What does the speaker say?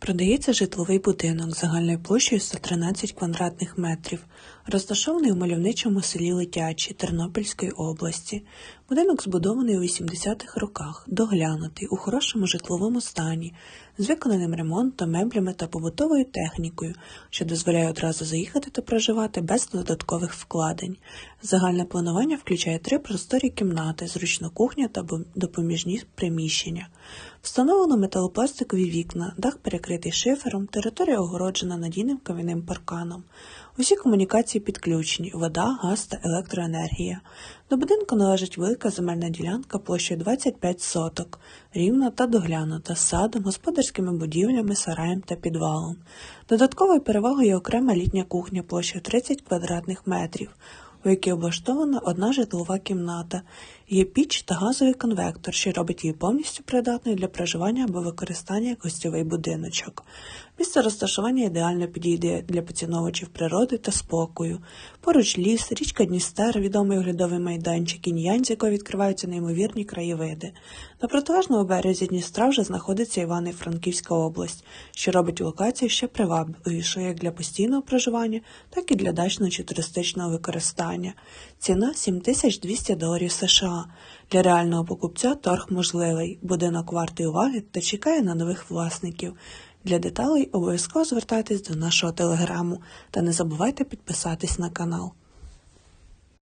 Продається житловий будинок загальною площею 113 квадратних метрів, розташований у мальовничому селі Летячі Тернопільської області. Будинок збудований у 80-х роках, доглянутий, у хорошому житловому стані, з виконаним ремонтом, меблями та побутовою технікою, що дозволяє одразу заїхати та проживати без додаткових вкладень. Загальне планування включає три просторі кімнати, зручна кухня та допоміжні приміщення. Встановлено металопластикові вікна, дах перекритий шифером, територія огороджена надійним кам'яним парканом. Усі комунікації підключені: вода, газ та електроенергія. До будинку належить велика земельна ділянка площею 25 соток, рівна та доглянута, з садом, господарськими будівлями, сараєм та підвалом. Додатковою перевагою є окрема літня кухня площею 30 квадратних метрів, у якій облаштована одна житлова кімната. Є піч та газовий конвектор, що робить її повністю придатною для проживання або використання як гостєвий будиночок. Місце розташування ідеально підійде для поціновувачів природи та спокою. Поруч ліс, річка Дністер, відомий оглядовий майданчик інь з якого відкриваються неймовірні краєвиди. На протилежному березі Дністра вже знаходиться Івано-Франківська область, що робить локацію ще привабливішою як для постійного проживання, так і для дачного чи туристичного використання. Ціна 7200 доларів США. Для реального покупця торг можливий, будинок вартий уваги та чекає на нових власників. Для деталей обов'язково звертайтесь до нашого телеграму та не забувайте підписатись на канал.